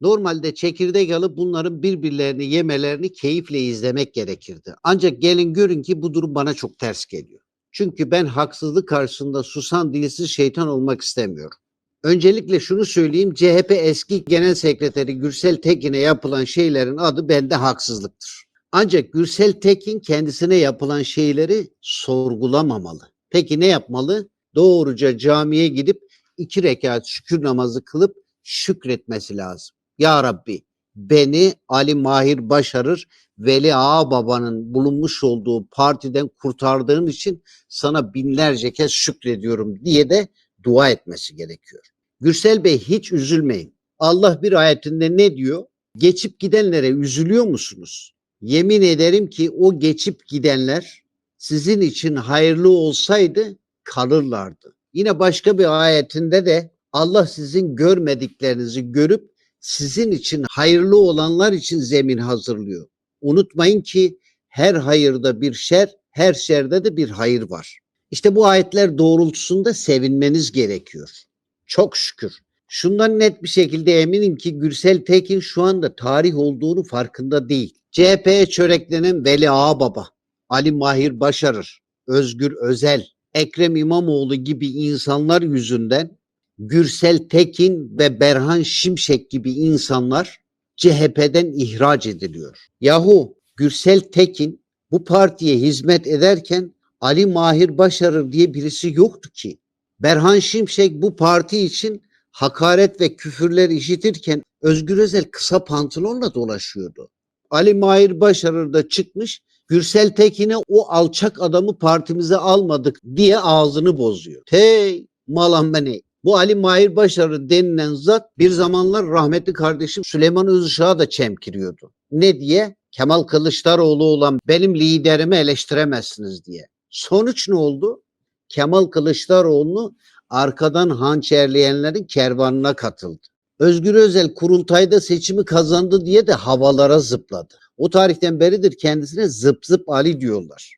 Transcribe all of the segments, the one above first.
Normalde çekirdek alıp bunların birbirlerini yemelerini keyifle izlemek gerekirdi. Ancak gelin görün ki bu durum bana çok ters geliyor. Çünkü ben haksızlık karşısında susan dilsiz şeytan olmak istemiyorum. Öncelikle şunu söyleyeyim. CHP eski genel sekreteri Gürsel Tekin'e yapılan şeylerin adı bende haksızlıktır. Ancak Gürsel Tekin kendisine yapılan şeyleri sorgulamamalı. Peki ne yapmalı? Doğruca camiye gidip iki rekat şükür namazı kılıp şükretmesi lazım. Ya Rabbi beni Ali Mahir Başarır Veli Ağa Baba'nın bulunmuş olduğu partiden kurtardığın için sana binlerce kez şükrediyorum diye de dua etmesi gerekiyor. Gürsel Bey hiç üzülmeyin. Allah bir ayetinde ne diyor? Geçip gidenlere üzülüyor musunuz? Yemin ederim ki o geçip gidenler sizin için hayırlı olsaydı kalırlardı. Yine başka bir ayetinde de Allah sizin görmediklerinizi görüp sizin için hayırlı olanlar için zemin hazırlıyor. Unutmayın ki her hayırda bir şer, her şerde de bir hayır var. İşte bu ayetler doğrultusunda sevinmeniz gerekiyor. Çok şükür. Şundan net bir şekilde eminim ki Gürsel Tekin şu anda tarih olduğunu farkında değil. CHP'ye çöreklenen Veli Ağababa, Ali Mahir Başarır, Özgür Özel, Ekrem İmamoğlu gibi insanlar yüzünden Gürsel Tekin ve Berhan Şimşek gibi insanlar CHP'den ihraç ediliyor. Yahu Gürsel Tekin bu partiye hizmet ederken Ali Mahir Başarır diye birisi yoktu ki. Berhan Şimşek bu parti için hakaret ve küfürler işitirken Özgür Özel kısa pantolonla dolaşıyordu. Ali Mahir Başarır da çıkmış Gürsel Tekin'e o alçak adamı partimize almadık diye ağzını bozuyor. Hey malam beni. Bu Ali Mahir Başarır denilen zat bir zamanlar rahmetli kardeşim Süleyman Özışık'a da çemkiriyordu. Ne diye? Kemal Kılıçdaroğlu olan benim liderimi eleştiremezsiniz diye. Sonuç ne oldu? Kemal Kılıçdaroğlu'nu arkadan hançerleyenlerin kervanına katıldı. Özgür Özel kurultayda seçimi kazandı diye de havalara zıpladı. O tarihten beridir kendisine zıp zıp Ali diyorlar.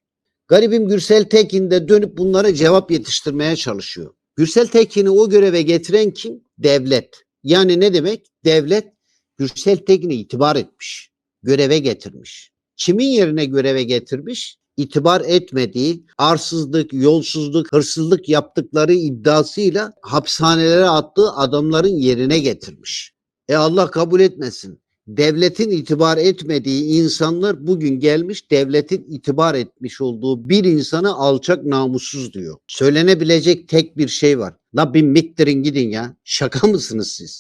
Garibim Gürsel Tekin de dönüp bunlara cevap yetiştirmeye çalışıyor. Gürsel Tekin'i o göreve getiren kim? Devlet. Yani ne demek? Devlet Gürsel Tekin'e itibar etmiş. Göreve getirmiş. Kimin yerine göreve getirmiş? İtibar etmediği, arsızlık, yolsuzluk, hırsızlık yaptıkları iddiasıyla hapishanelere attığı adamların yerine getirmiş. E Allah kabul etmesin. Devletin itibar etmediği insanlar bugün gelmiş devletin itibar etmiş olduğu bir insana alçak namussuz diyor. Söylenebilecek tek bir şey var. La bir miktirin gidin ya. Şaka mısınız siz?